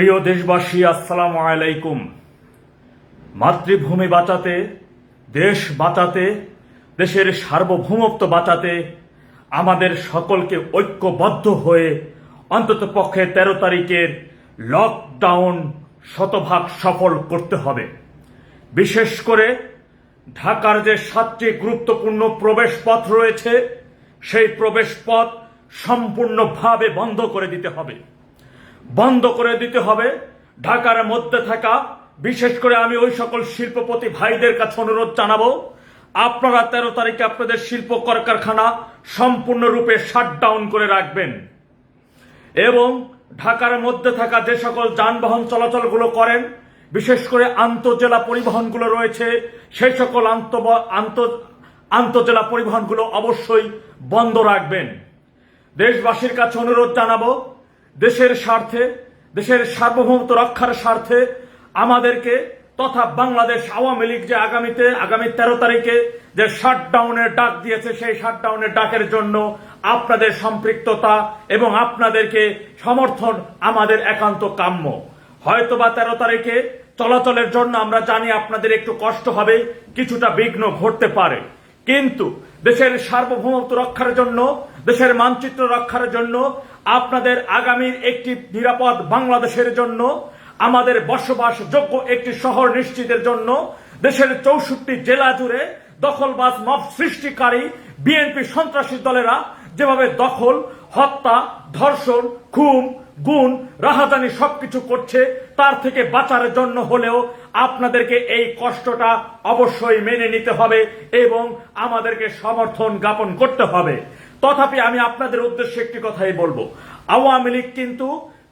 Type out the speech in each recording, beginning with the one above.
প্রিয় দেশবাসী, আসসালামু আলাইকুম। মাতৃভূমি বাঁচাতে দেশ বাঁচাতে দেশের সার্বভৌমত্ব বাঁচাতে আমাদের সকলকে ঐক্যবদ্ধ হয়ে অন্তত পক্ষে তেরো তারিখের লকডাউন শতভাগ সফল করতে হবে। বিশেষ করে ঢাকার যে সাতটি গুরুত্বপূর্ণ প্রবেশ পথ রয়েছে, সেই প্রবেশ পথ সম্পূর্ণভাবে বন্ধ করে দিতে হবে। বন্ধ করে দিতে হবে। ঢাকার মধ্যে থাকা, বিশেষ করে আমি ওই সকল শিল্পপতি ভাইদের কাছে অনুরোধ জানাব, আপনারা তেরো তারিখে আপনাদের শিল্প কলকারখানা সম্পূর্ণরূপে শাটডাউন করে রাখবেন। এবং ঢাকার মধ্যে থাকা যে সকল যানবাহন চলাচলগুলো করেন, বিশেষ করে আন্তজেলা পরিবহনগুলো রয়েছে, সেই সকল আন্ত আন্ত- আন্তজেলা পরিবহনগুলো অবশ্যই বন্ধ রাখবেন। দেশবাসীর কাছে অনুরোধ জানাব দেশের স্বার্থে, দেশের সার্বভৌমত্ব রক্ষার স্বার্থে আমাদেরকে তথা বাংলাদেশ আওয়ামী লীগ যে আগামীতে, আগামী তেরো তারিখে যে শাটডাউনের ডাক দিয়েছে, সেই শাটডাউনের ডাকের জন্য আপনাদের সম্পৃক্ততা এবং আপনাদেরকে সমর্থন আমাদের একান্ত কাম্য। হয়তোবা তেরো তারিখে চলাচলের জন্য আমরা জানি আপনাদের একটু কষ্ট হবে, কিছুটা বিঘ্ন ঘটতে পারে। কিন্তু দেশের সার্বভৌমত্ব রক্ষার জন্য, দেশের মানচিত্র রক্ষার জন্য আপনাদের আগামীর একটি নিরাপদ বাংলাদেশের জন্য, আমাদের বসবাসযোগ্য একটি শহর নিশ্চিতের জন্য, দেশের চৌষট্টি জেলা জুড়ে দখলবাজ মব সৃষ্টিকারী বিএনপি সন্ত্রাসী দলেরা যেভাবে দখল, হত্যা, ধর্ষণ, খুন, গুণ, রাহাজানি সবকিছু করছে, তার থেকে বাঁচার জন্য হলেও আপনাদেরকে এই কষ্টটা অবশ্যই মেনে নিতে হবে এবং আমাদেরকে সমর্থন জ্ঞাপন করতে হবে। তথাপি আমি আপনাদের উদ্দেশ্যে একটি কথাই বলব। আওয়ামী লীগ কিন্তু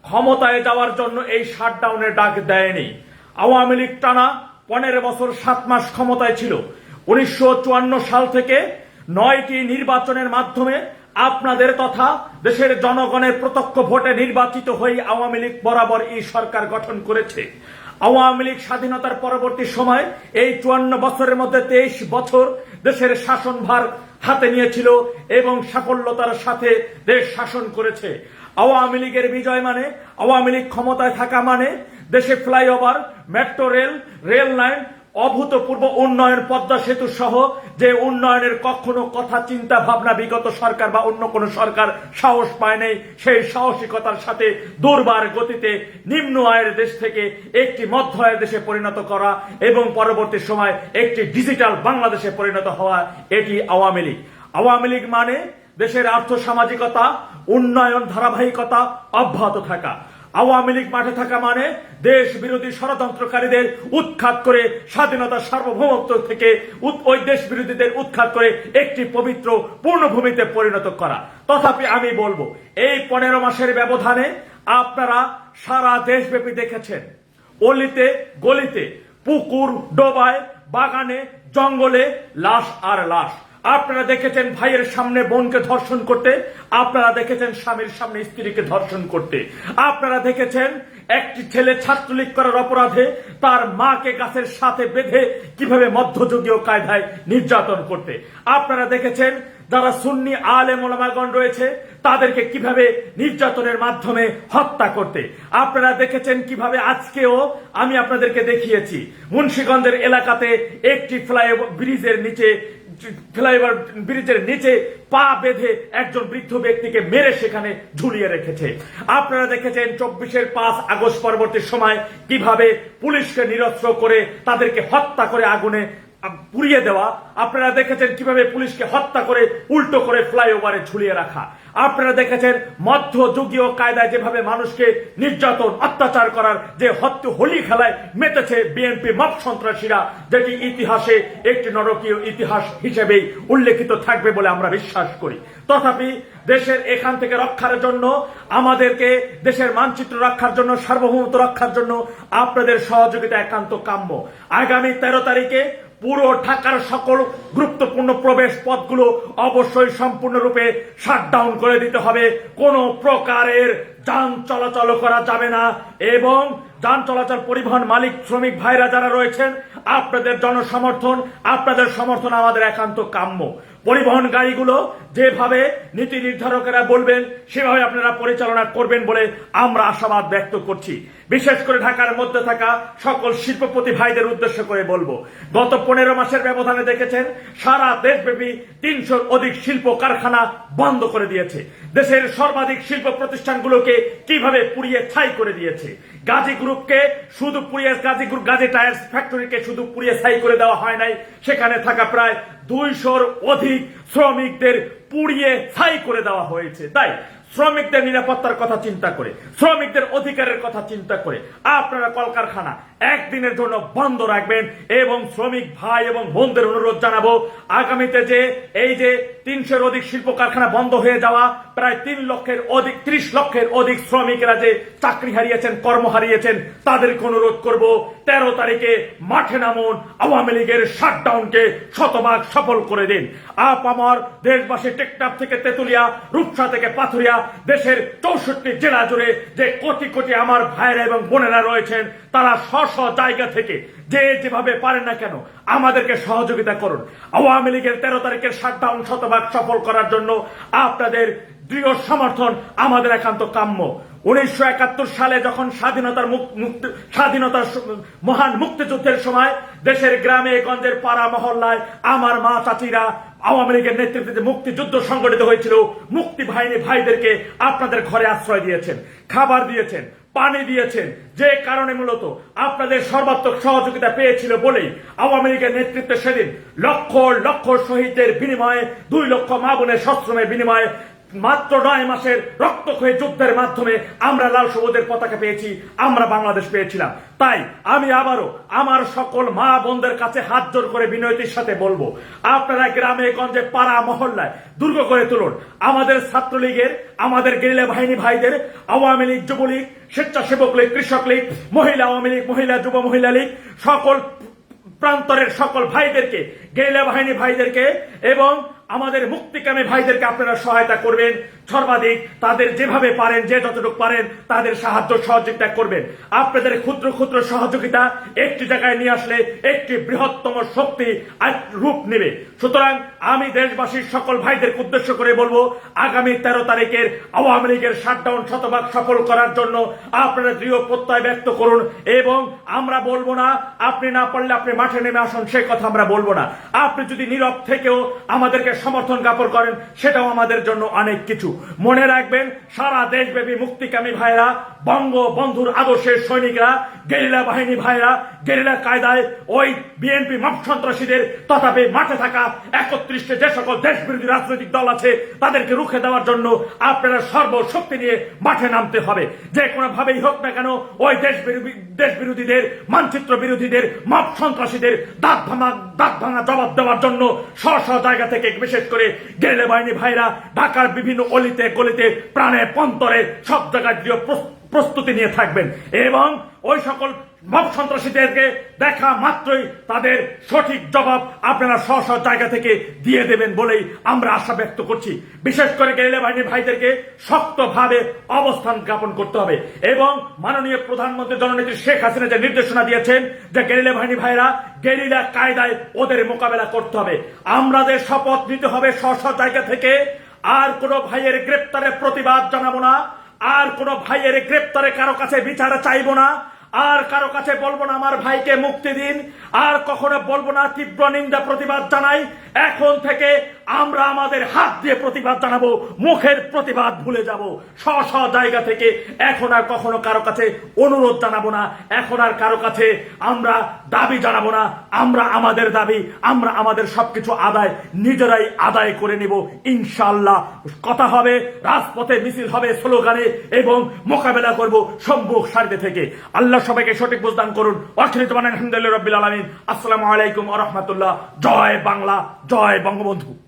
ক্ষমতায় যাওয়ার জন্য এই শাটডাউনের ডাক দেয়নি। আওয়ামী লীগ টানা পনেরো বছর সাত মাস ক্ষমতায় ছিল। উনিশশো চুয়ান্ন সাল থেকে নয়টি নির্বাচনের মাধ্যমে আপনাদের তথা দেশের জনগণের প্রত্যক্ষ ভোটে নির্বাচিত হয়ে আওয়ামী লীগ বরাবর এই সরকার গঠন করেছে। আওয়ামী লীগ স্বাধীনতার পরবর্তী সময় এই চুয়ান্ন বছরের মধ্যে তেইশ বছর দেশের শাসনভার হাতে নিয়েছিল এবং সাফল্যতার সাথে দেশ শাসন করেছে। আওয়ামী লীগের বিজয় মানে আওয়ামী লীগ ক্ষমতায় থাকা মানে দেশে flyover, metro rail rail line অভূতপূর্ব উন্নয়ন পদ্মা সেতু সহ যে উন্নয়নের কখনো কথা, চিন্তা, ভাবনা বিগত সরকার বা অন্য কোনো সরকার সাহস পায় নাই, সেই সাহসিকতার সাথে দুর্বার গতিতে নিম্ন আয়ের দেশ থেকে একটি মধ্য আয়ের দেশে পরিণত করা এবং পরবর্তী সময় একটি ডিজিটাল বাংলাদেশে পরিণত হওয়া, এটি আওয়ামী লীগ। আওয়ামী লীগ মানে দেশের আর্থ সামাজিকতা উন্নয়ন ধারাবাহিকতা, অব্যাহত থাকা। আওয়ামী লীগ মাঠে থাকা মানে দেশ বিরোধী ষড়যন্ত্রকারীদের উৎখাত করে স্বাধীনতা সার্বভৌমত্ব থেকে ওই দেশ বিরোধীদের উৎখাত করে একটি পবিত্র পূর্ণভূমিতে পরিণত করা। তথাপি আমি বলব, এই পনেরো মাসের ব্যবধানে আপনারা সারা দেশব্যাপী দেখেছেন, অলিতে, গলিতে, পুকুর, ডোবায়, বাগানে, জঙ্গলে লাশ আর লাশ। আপনারা দেখেছেন ভাইয়ের সামনে বোনকে ধর্ষণ করতে, আপনারা দেখেছেন স্বামীর সামনে স্ত্রীকে ধর্ষণ করতে। আপনারা দেখেছেন একটি ছেলে ছাত্রলীগ করার অপরাধে তার মাকে গাছের সাথে বেঁধে কীভাবে মধ্যযুগীয় কায়দায় নির্যাতন করতে। আপনারা দেখেছেন যারা সুন্নি আলে মোলামাগণ রয়েছে, তাদেরকে কীভাবে নির্যাতনের মাধ্যমে হত্যা করতে। আপনারা দেখেছেন কীভাবে আজকেও আমি আপনাদেরকে দেখিয়েছি। মুন্সীগঞ্জের এলাকাতে একটি ফ্লাইওভার ব্রিজের নিচে ফ্লাইওভার ব্রিজের নিচে পা বেঁধে একজন বৃদ্ধ ব্যক্তিকে মেরে সেখানে ঝুলিয়ে রেখেছে। আপনারা দেখেছেন চব্বিশের পাঁচ আগস্ট পরবর্তী সময় কীভাবে পুলিশকে নিরস্ত্র করে তাদেরকে হত্যা করে আগুনে পুড়িয়ে দেওয়া। আপনারা দেখেছেন কীভাবে পুলিশকে হত্যা করে উল্টো করে ফ্লাইওভারে ঝুলিয়ে রাখা। আপনারা দেখেছেন মধ্যযুগীয় কায়দায় যেভাবে মানুষকে নির্যাতন, অত্যাচার করার যে হত্য হোলি খেলায় মেতেছে বিএনপি মব সন্ত্রাসীরা, যেটি ইতিহাসে একটি নরকীয় ইতিহাস হিসেবেই উল্লেখিত থাকবে বলে আমরা বিশ্বাস করি। তথাপি দেশের এখান থেকে রক্ষার জন্য, আমাদেরকে দেশের মানচিত্র রক্ষার জন্য, সার্বভৌমত্ব রক্ষার জন্য আপনাদের সহযোগিতা একান্ত কাম্য। আগামী তেরো তারিখে পুরো ঢাকার সকল গুরুত্বপূর্ণ প্রবেশ পথগুলো অবশ্যই সম্পূর্ণরূপে শাটডাউন করে দিতে হবে। কোনো প্রকারের যান চলাচল করা যাবে না এবং যান চলাচল পরিবহন মালিক, শ্রমিক ভাইরা যারা রয়েছেন, আপনাদের জনসমর্থন, আপনাদের সমর্থন আমাদের একান্ত কাম্য। পরিবহন গাড়িগুলো যেভাবে নীতি নির্ধারকেরা বলবেন, সেভাবে আপনারা পরিচালনা করবেন বলে আমরা আশাবাদ ব্যক্ত করছি। বিশেষ করে ঢাকার মধ্যে থাকা সকল শিল্পপতি ভাইদের উদ্দেশ্য করে বলব, গত পনেরো মাসের ব্যবধানে দেখেছেন, সারা দেশব্যাপী তিনশোর অধিক শিল্প কারখানা বন্ধ করে দিয়েছে। দেশের সর্বাধিক শিল্প প্রতিষ্ঠানগুলোকে কীভাবে পুড়িয়ে ছাই করে দিয়েছে? গাজী গ্রুপকে শুধু পুড়িয়ে, গাজী গ্রুপ, গাজী টায়ার্স ফ্যাক্টরিকে শুধু পুড়িয়ে ছাই করে দেওয়া হয় নাই, সেখানে থাকা প্রায় দুইশোর অধিক শ্রমিকদের পুড়িয়ে ছাই করে দেওয়া হয়েছে। তাই শ্রমিকদের নিরাপত্তার কথা চিন্তা করে, শ্রমিকদের অধিকারের কথা চিন্তা করে আপনারা কলকারখানা একদিনের জন্য বন্ধ রাখবেন এবং শ্রমিক ভাই এবং বোনদের অনুরোধ জানাব, আগামীতে যে এই যে তিনশোর অধিক শিল্প কারখানা বন্ধ হয়ে যাওয়া, প্রায় তিন লক্ষের অধিক ত্রিশ লক্ষের অধিক শ্রমিকরা যে চাকরি হারিয়েছেন, কর্ম হারিয়েছেন, তাদেরকে অনুরোধ করব, তেরো তারিখে মাঠে নামুন, আওয়ামী লীগের শাটডাউনকে শতভাগ সফল করে দিন। আপ আমার দেশবাসী টেকটাপ থেকে তেতুলিয়া, রূপসা থেকে পাথুরিয়া, দেশের চৌষট্টি জেলা জুড়ে যে কোটি কোটি আমার ভাইয়েরা এবং বোনেরা রয়েছেন তারা স্ব স্ব জায়গা থেকে যে যেভাবে পারেন না কেন, আমাদেরকে সহযোগিতা করুন। আওয়ামী লীগের তেরো তারিখের শাটডাউন শতভাগ সফল করার জন্য আপনাদের দৃঢ় সমর্থন আমাদের একান্ত কাম্য। উনিশশো একাত্তর সালে যখন স্বাধীনতার স্বাধীনতার মহান মুক্তিযুদ্ধের সময় দেশের গ্রামে গঞ্জের পাড়া মহল্লায় আমার মা চাচিরা আওয়ামী লীগের নেতৃত্বে মুক্তিযুদ্ধ সংগঠিত হয়েছিল, মুক্তি বাহিনী ভাইদেরকে আপনাদের ঘরে আশ্রয় দিয়েছেন, খাবার দিয়েছেন পানি দিয়েছেন। যে কারণে মূলত আপনাদের সর্বাত্মক সহযোগিতা পেয়েছিল বলেই আওয়ামী লীগের নেতৃত্বে সেদিন লক্ষ লক্ষ শহীদের বিনিময়ে, দুই লক্ষ মা বোনের সশ্রমের বিনিময়ে মাত্র নয় মাসের রক্ত রক্তক্ষয়ী যুদ্ধের মাধ্যমে আমরা লাল সবুজের পতাকা পেয়েছি, আমরা বাংলাদেশ পেয়েছিলাম। তাই আমি আবারও আমার সকল মা বোনদের কাছে হাত জোর করে বিনয়তির সাথে বলব, আপনারা গ্রামে, গঞ্জে, পাড়া, মহল্লায় দুর্গ করে তুলুন। আমাদের ছাত্রলীগের, আমাদের গেরিলা বাহিনী ভাইদের, আওয়ামী লীগ, যুবলীগ, স্বেচ্ছাসেবক লীগ, কৃষক লীগ, মহিলা আওয়ামী লীগ, মহিলা যুব মহিলা লীগ, সকল প্রান্তরের সকল ভাইদেরকে, গেরিলা বাহিনী ভাইদেরকে এবং আমাদের মুক্তিকামী ভাইদেরকে আপনারা সহায়তা করবেন। সর্বাধিক তাদের যেভাবে পারেন, যে যতটুকু পারেন, তাদের সাহায্য সহযোগিতা করবেন। আপনাদের ক্ষুদ্র ক্ষুদ্র সহযোগিতা একটি জায়গায় নিয়ে আসলে একটি বৃহত্তম শক্তি রূপ নেবে। সুতরাং আমি দেশবাসীর সকল ভাইদের উদ্দেশ্য করে বলব, আগামী তেরো তারিখের আওয়ামী লীগের শাটডাউন শতভাগ সফল করার জন্য আপনারা দৃঢ় প্রত্যয় ব্যক্ত করুন এবং আমরা বলব না, আপনি না পারলে আপনি মাঠে নেমে আসুন, সে কথা আমরা বলব না। আপনি যদি নীরব থেকেও আমাদেরকে সমর্থন জ্ঞাপন করেন, সেটাও আমাদের জন্য অনেক কিছু। মনে রাখবেন, সারা দেশব্যাপী মুক্তিকামী ভাইরা, বঙ্গবন্ধুর আদর্শের সৈনিকরা, গেরিলা বাহিনী ভাইরা, গেরিলা কায়দায় ওই বিএনপি মাপ সন্ত্রাসীদের, তথাপি মাঠে থাকা একত্রিশে যে সকল দেশ বিরোধী রাজনৈতিক দল আছে, তাদেরকে রুখে দেওয়ার জন্য আপনারা সর্বশক্তি নিয়ে মাঠে নামতে হবে। যে কোনো ভাবেই হোক না কেন, ওই দেশ দেশ বিরোধীদের মানচিত্র বিরোধীদের মাপ সন্ত্রাসীদের দাঁত ভাঙা দাঁত ভাঙা জবাব দেওয়ার জন্য স্ব স্ব জায়গা থেকে বিশেষ করে গেলে বাহিনী ভাইরা ঢাকার বিভিন্ন অলিতে গলিতে প্রাণে পন্তরে সব জায়গায় দৃঢ় প্রস- প্রস্তুতি নিয়ে থাকবেন। এবং ওই সকল মব সন্ত্রাসীদেরকে দেখা মাত্রই তাদের সঠিক জবাব আপনারা স্ব স্ব জায়গা থেকে দিয়ে দেবেন বলেই আমরা আশা ব্যক্ত করছি। বিশেষ করে গেরিলা বাহিনীর ভাইদেরকে শক্তভাবে অবস্থান জ্ঞাপন করতে হবে। এবং মাননীয় প্রধানমন্ত্রী জননেত্রী শেখ হাসিনা যে নির্দেশনা দিয়েছেন যে গেরিলা বাহিনী ভাইরা গেরিলা কায়দায় ওদের মোকাবেলা করতে হবে। আমাদের শপথ নিতে হবে স্ব স্ব জায়গা থেকে। আর কোন ভাইয়ের গ্রেপ্তারের প্রতিবাদ জানাব না। আর কোন ভাইয়ের গ্রেপ্তারে কারও কাছে বিচার চাইব না, আর কারও কাছে বলব না আমার ভাইকে মুক্তি দিন, আর কখনো বলব না তীব্র নিন্দা প্রতিবাদ জানাই। এখন থেকে আমরা আমাদের হাত দিয়ে প্রতিবাদ জানাব, মুখের প্রতিবাদ ভুলে যাব। স্ব স্ব জায়গা থেকে এখন আর কখনো কারও কাছে অনুরোধ জানাব না। এখন আর কারও কাছে আমরা দাবি জানাব না। আমরা আমাদের দাবি, আমরা আমাদের সবকিছু আদায়, নিজেরাই আদায় করে নিব। ইনশাল্লাহ কথা হবে, রাজপথে মিছিল হবে, স্লোগানে এবং মোকাবেলা করব সম্মুখ সারিতে থেকে। আল্লাহ সবাইকে সঠিক বুঝদান করুন। অর্থনীতি মানে আলহামদুলিল্লাহ রবিল আলমিন। আসসালামু আলাইকুম আ রহমতুল্লাহ। জয় বাংলা, জয় বঙ্গবন্ধু।